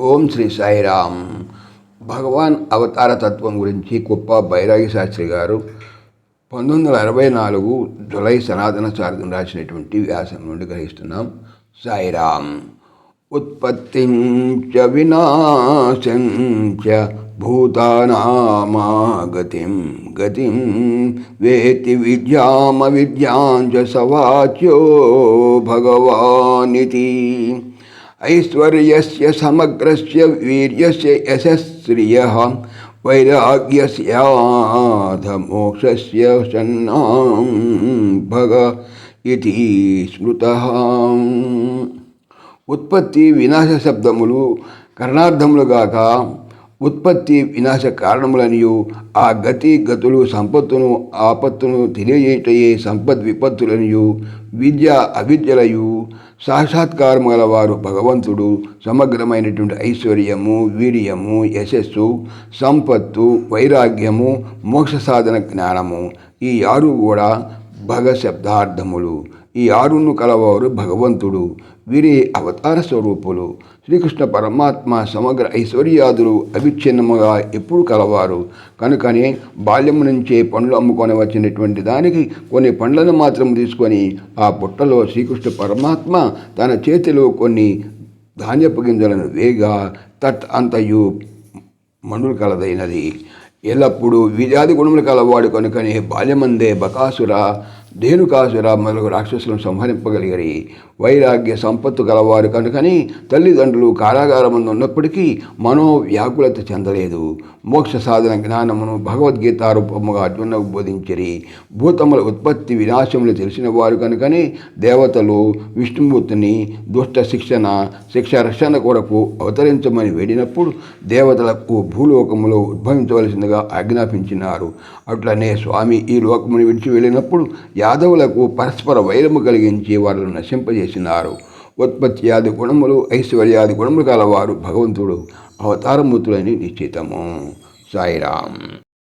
ఓం శ్రీ సాయిరామ్. భగవాన్ అవతార తత్వం గురించి కుప్ప బైరాగి శాస్త్రి గారు పంతొమ్మిది వందల అరవై నాలుగు జులై సనాతన చారిత్రం రాసినటువంటి వ్యాసం నుండి గ్రహిస్తున్నాం. సాయిరామ్. ఉత్పత్తి చ వినాశం చ గతి గతిం వేతి విద్యామ విద్యాంచ సవాచ్యో భగవానితి. ఐశ్వర్యస్య సమగ్రస్య వీర్యస్య యశస్శ్రియ వైరాగ్యస్యాధమోక్షస్య సన్నాం భగ ఇది స్మృత ఉత్పత్తి వినాశ శబ్దములు కర్ణార్థములుగాక ఉత్పత్తి వినాశ కారణములనియు ఆ గతి గతులు సంపత్తును ఆపత్తును తెలియజేయటయే సంపద్ విపత్తులనియు విద్య అవిద్యలయు సాక్షాత్కారం గలవారు భగవంతుడు సమగ్రమైనటువంటి ఐశ్వర్యము వీర్యము యశస్సు సంపత్తు వైరాగ్యము మోక్ష సాధన జ్ఞానము ఈ ఆరు కూడా భగ శబ్దార్థములు. ఈ ఆరును కలవారు భగవంతుడు. వీరి అవతార స్వరూపులు శ్రీకృష్ణ పరమాత్మ సమగ్ర ఐశ్వర్యాదులు అవిచ్ఛిన్నముగా ఎప్పుడు కలవారు. కనుకనే బాల్యము నుంచే పండ్లు అమ్ముకొని వచ్చినటువంటి దానికి కొన్ని పండ్లను మాత్రం తీసుకొని ఆ పుట్టలో శ్రీకృష్ణ పరమాత్మ తన చేతిలో కొన్ని ధాన్యపు గింజలను వేగా తట్ అంతయు మనులు కలదైనది. ఎల్లప్పుడూ విజాది గుణములు కలవాడు కనుకనే బాల్యమందే బకాసుర ధేనుకాసుర మొదలగు రాక్షసులను సంహరింపగలిగరి. వైరాగ్య సంపత్తు గలవారు కనుకని తల్లిదండ్రులు కారాగారమందు ఉన్నప్పటికీ మనో వ్యాకులత చెందలేదు. మోక్ష సాధన జ్ఞానమును భగవద్గీత రూపముగా అర్జునకు బోధించిరి. భూతముల ఉత్పత్తి వినాశములు తెలిసిన వారు కనుకని దేవతలు విష్ణుమూర్తిని దుష్ట శిక్షణ శిక్ష రక్షణ కొరకు అవతరించమని వేడినప్పుడు దేవతలకు భూలోకములో ఉద్భవించవలసిందిగా ఆజ్ఞాపించినారు. అట్లనే స్వామి ఈ లోకముని విడిచి వెళ్ళినప్పుడు యాదవులకు పరస్పర వైరము కలిగించి వారిని నశింపజేసినారు. ఉత్పత్తియాది గుణములు ఐశ్వర్యాది గుణములు కలవారు భగవంతుడు అవతారమూర్తులని నిశ్చితము. సాయిరామ్.